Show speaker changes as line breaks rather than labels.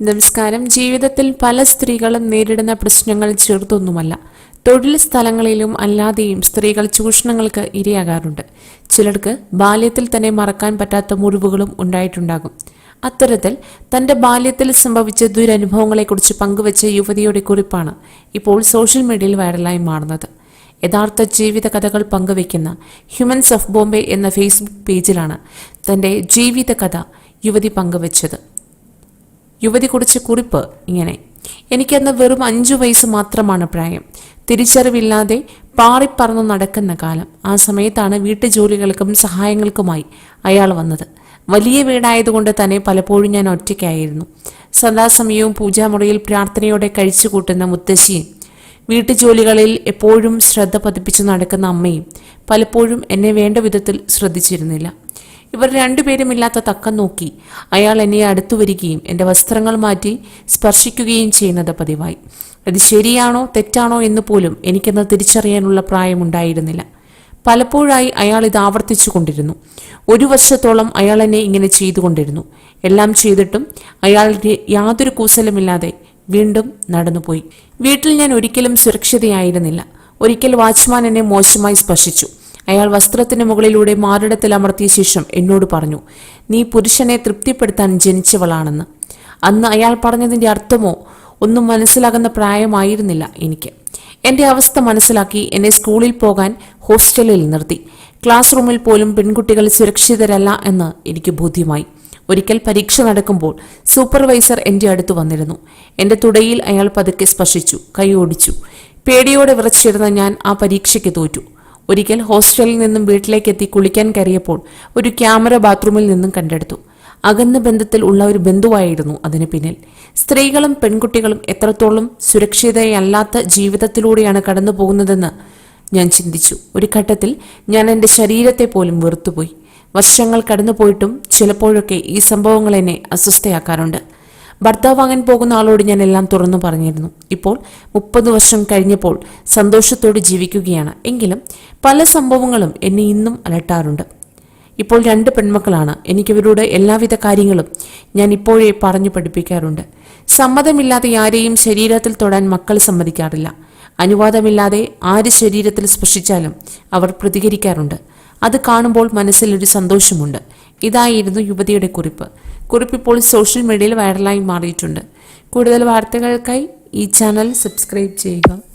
നമസ്കാരം. ജീവിതത്തിൽ പല സ്ത്രീകളും നേരിടുന്ന പ്രശ്നങ്ങൾ ചെറുതൊന്നുമല്ല. തൊഴിൽ സ്ഥലങ്ങളിലും അല്ലാതെയും സ്ത്രീകൾ ചൂഷണങ്ങൾക്ക് ഇരയാകാറുണ്ട്. ചിലർക്ക് ബാല്യത്തിൽ തന്നെ മറക്കാൻ പറ്റാത്ത മുറിവുകളും ഉണ്ടായിട്ടുണ്ടാകും. അത്തരത്തിൽ തന്റെ ബാല്യത്തിൽ സംഭവിച്ച ദുരനുഭവങ്ങളെക്കുറിച്ച് പങ്കുവച്ച യുവതിയുടെ കുറിപ്പാണ് ഇപ്പോൾ സോഷ്യൽ മീഡിയയിൽ വൈറലായി മാറുന്നത്. യഥാർത്ഥ ജീവിത കഥകൾ പങ്കുവയ്ക്കുന്ന ഹ്യൂമൻസ് ഓഫ് ബോംബെ എന്ന ഫേസ്ബുക്ക് പേജിലാണ് തന്റെ ജീവിത കഥ യുവതി പങ്കുവച്ചത്. യുവതി കുറിച്ച കുറിപ്പ് ഇങ്ങനെ. എനിക്കന്ന് വെറും അഞ്ചു വയസ്സ് മാത്രമാണ് പ്രായം. തിരിച്ചറിവില്ലാതെ പാറിപ്പറന്നു നടക്കുന്ന കാലം. ആ സമയത്താണ് വീട്ടുജോലികൾക്കും സഹായങ്ങൾക്കുമായി അയാൾ വന്നത്. വലിയ വീടായതുകൊണ്ട് തന്നെ പലപ്പോഴും ഞാൻ ഒറ്റയ്ക്കായിരുന്നു. സദാസമയവും പൂജാമുറിയിൽ പ്രാർത്ഥനയോടെ കഴിച്ചുകൂട്ടുന്ന മുത്തശ്ശിയും വീട്ടുജോലികളിൽ എപ്പോഴും ശ്രദ്ധ പതിപ്പിച്ചു നടക്കുന്ന അമ്മയും പലപ്പോഴും എന്നെ വേണ്ട വിധത്തിൽ ശ്രദ്ധിച്ചിരുന്നില്ല. ഇവർ രണ്ടുപേരും ഇല്ലാത്ത തക്കം നോക്കി. അയാൾ എന്നെ അടുത്തു വരികയും എന്റെ വസ്ത്രങ്ങൾ മാറ്റി സ്പർശിക്കുകയും ചെയ്യുന്നത് പതിവായി. അത് ശരിയാണോ തെറ്റാണോ എന്ന് പോലും എനിക്കെന്ന് തിരിച്ചറിയാനുള്ള പ്രായമുണ്ടായിരുന്നില്ല. പലപ്പോഴായി അയാൾ ഇത് ആവർത്തിച്ചു കൊണ്ടിരുന്നു. ഒരു വർഷത്തോളം അയാൾ എന്നെ ഇങ്ങനെ ചെയ്തുകൊണ്ടിരുന്നു എല്ലാം ചെയ്തിട്ടും അയാളുടെ യാതൊരു കൂസലുമില്ലാതെ വീണ്ടും നടന്നുപോയി. വീട്ടിൽ ഞാൻ ഒരിക്കലും സുരക്ഷിതയായിരുന്നില്ല. ഒരിക്കൽ വാച്ച്മാൻ എന്നെ മോശമായി സ്പർശിച്ചു. അയാൾ വസ്ത്രത്തിന് മുകളിലൂടെ മാറിടത്തിൽ അമർത്തിയ ശേഷം എന്നോട് പറഞ്ഞു നീ പുരുഷനെ തൃപ്തിപ്പെടുത്താൻ ജനിച്ചവളാണെന്ന്. അന്ന് അയാൾ പറഞ്ഞതിന്റെ അർത്ഥമോ ഒന്നും മനസ്സിലാകുന്ന പ്രായമായിരുന്നില്ല എനിക്ക്. എന്റെ അവസ്ഥ മനസ്സിലാക്കി എന്നെ സ്കൂളിൽ പോകാൻ ഹോസ്റ്റലിൽ നിർത്തി. ക്ലാസ് റൂമിൽ പോലും പെൺകുട്ടികൾ സുരക്ഷിതരല്ല എന്ന് എനിക്ക് ബോധ്യമായി. ഒരിക്കൽ പരീക്ഷ നടക്കുമ്പോൾ സൂപ്പർവൈസർ എന്റെ അടുത്ത് വന്നിരുന്നു. എന്റെ തുടയിൽ അയാൾ പതുക്കെ സ്പർശിച്ചു കൈ ഓടിച്ചു. പേടിയോടെ വിറച്ചിരുന്ന ഞാൻ ആ പരീക്ഷയ്ക്ക് തോറ്റു. ഒരിക്കൽ ഹോസ്റ്റലിൽ നിന്നും വീട്ടിലേക്ക് എത്തി കുളിക്കാൻ കയറിയപ്പോൾ ഒരു ക്യാമറ ബാത്റൂമിൽ നിന്നും കണ്ടെടുത്തു. അകന്ന ബന്ധത്തിൽ ഉള്ള ഒരു ബന്ധുവായിരുന്നു അതിന് പിന്നിൽ. സ്ത്രീകളും പെൺകുട്ടികളും എത്രത്തോളം സുരക്ഷിതയല്ലാത്ത ജീവിതത്തിലൂടെയാണ് കടന്നു പോകുന്നതെന്ന് ഞാൻ ചിന്തിച്ചു. ഒരു ഘട്ടത്തിൽ ഞാൻ എന്റെ ശരീരത്തെ പോലും വെറുത്തുപോയി. വർഷങ്ങൾ കടന്നുപോയിട്ടും ചിലപ്പോഴൊക്കെ ഈ സംഭവങ്ങൾ എന്നെ അസ്വസ്ഥയാക്കാറുണ്ട്. ഭർത്താവാങ്ങാൻ പോകുന്ന ആളോട് ഞാൻ എല്ലാം തുറന്നു പറഞ്ഞിരുന്നു. ഇപ്പോൾ മുപ്പത് വർഷം കഴിഞ്ഞപ്പോൾ സന്തോഷത്തോടെ ജീവിക്കുകയാണ്. എങ്കിലും പല സംഭവങ്ങളും എന്നെ ഇന്നും അലട്ടാറുണ്ട്. ഇപ്പോൾ രണ്ട് പെൺമക്കളാണ്. എനിക്കിവരോട് എല്ലാവിധ കാര്യങ്ങളും ഞാൻ ഇപ്പോഴേ പറഞ്ഞു പഠിപ്പിക്കാറുണ്ട്. സമ്മതമില്ലാതെ ആരെയും ശരീരത്തിൽ തൊടാൻ മക്കൾ സമ്മതിക്കാറില്ല. അനുവാദമില്ലാതെ ആര് ശരീരത്തിൽ സ്പർശിച്ചാലും അവർ പ്രതികരിക്കാറുണ്ട്. അത് കാണുമ്പോൾ മനസ്സിലൊരു സന്തോഷമുണ്ട്. ഇതായിരുന്നു യുവതിയുടെ കുറിപ്പ്. കുറിപ്പ് ഇപ്പോൾ സോഷ്യൽ മീഡിയയിൽ വൈറലായി മാറിയിട്ടുണ്ട്. കൂടുതൽ വാർത്തകൾക്കായി ഈ ചാനൽ സബ്സ്ക്രൈബ് ചെയ്യുക.